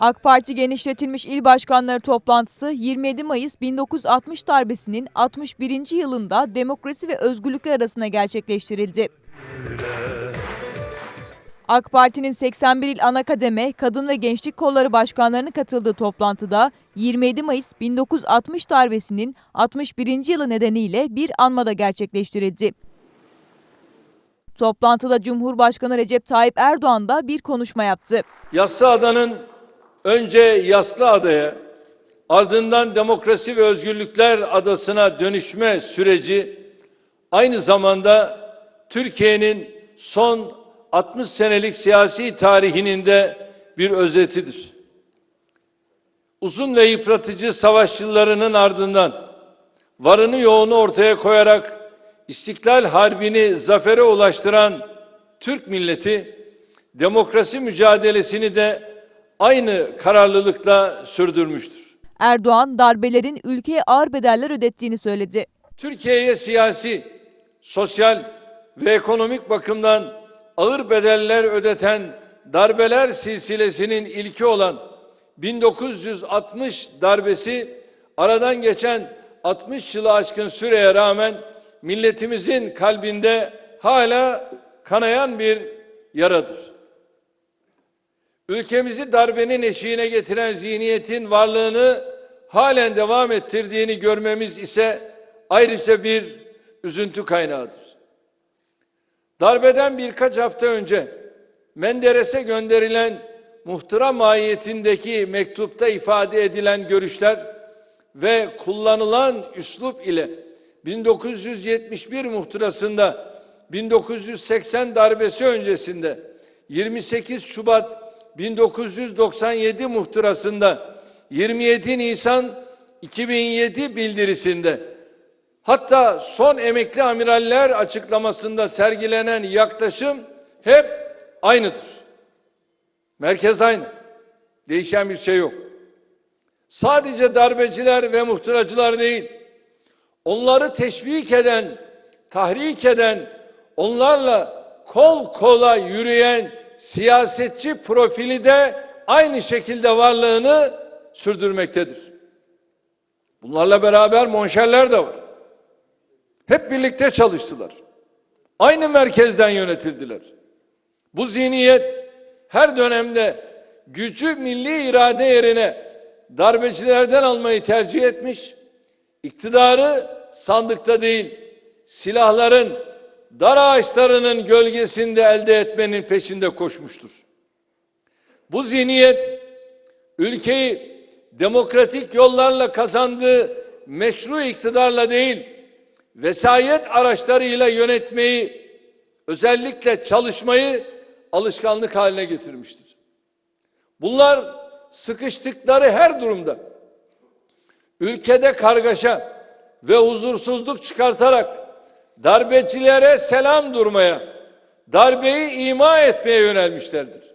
AK Parti genişletilmiş il başkanları toplantısı 27 Mayıs 1960 darbesinin 61. yılında demokrasi ve özgürlükler arasında gerçekleştirildi. AK Parti'nin 81 il ana kademe, kadın ve gençlik kolları başkanlarının katıldığı toplantıda 27 Mayıs 1960 darbesinin 61. yılı nedeniyle bir anmada gerçekleştirildi. Toplantıda Cumhurbaşkanı Recep Tayyip Erdoğan da bir konuşma yaptı. Yassıada'nın önce Yassıada'ya ardından Demokrasi ve Özgürlükler Adası'na dönüşme süreci aynı zamanda Türkiye'nin son 60 senelik siyasi tarihinin de bir özetidir. Uzun ve yıpratıcı savaş yıllarının ardından varını yoğunu ortaya koyarak İstiklal Harbi'ni zafere ulaştıran Türk milleti demokrasi mücadelesini de aynı kararlılıkla sürdürmüştür. Erdoğan darbelerin ülkeye ağır bedeller ödettiğini söyledi. Türkiye'ye siyasi, sosyal ve ekonomik bakımdan ağır bedeller ödeten darbeler silsilesinin ilki olan 1960 darbesi aradan geçen 60 yılı aşkın süreye rağmen milletimizin kalbinde hala kanayan bir yaradır. Ülkemizi darbenin eşiğine getiren zihniyetin varlığını halen devam ettirdiğini görmemiz ise ayrıca bir üzüntü kaynağıdır. Darbeden birkaç hafta önce Menderes'e gönderilen muhtıra mahiyetindeki mektupta ifade edilen görüşler ve kullanılan üslup ile 1971 muhtırasında 1980 darbesi öncesinde 28 Şubat 1997 muhtırasında 27 Nisan 2007 bildirisinde hatta son emekli amiraller açıklamasında sergilenen yaklaşım hep aynıdır. Merkez aynı. Değişen bir şey yok. Sadece darbeciler ve muhtıracılar değil, onları teşvik eden, tahrik eden, onlarla kol kola yürüyen siyasetçi profili de aynı şekilde varlığını sürdürmektedir. Bunlarla beraber monşerler de var. Hep birlikte çalıştılar. Aynı merkezden yönetildiler. Bu zihniyet her dönemde gücü milli irade yerine darbecilerden almayı tercih etmiş, iktidarı sandıkta değil, silahların, dar ağaçlarının gölgesinde elde etmenin peşinde koşmuştur. Bu zihniyet ülkeyi demokratik yollarla kazandığı meşru iktidarla değil, vesayet araçlarıyla yönetmeyi, özellikle çalışmayı alışkanlık haline getirmiştir. Bunlar sıkıştıkları her durumda ülkede kargaşa ve huzursuzluk çıkartarak darbecilere selam durmaya, darbeyi ima etmeye yönelmişlerdir.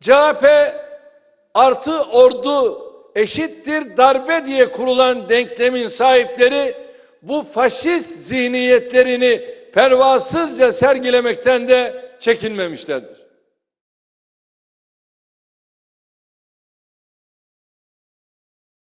CHP artı ordu eşittir darbe diye kurulan denklemin sahipleri bu faşist zihniyetlerini pervasızca sergilemekten de çekinmemişlerdir.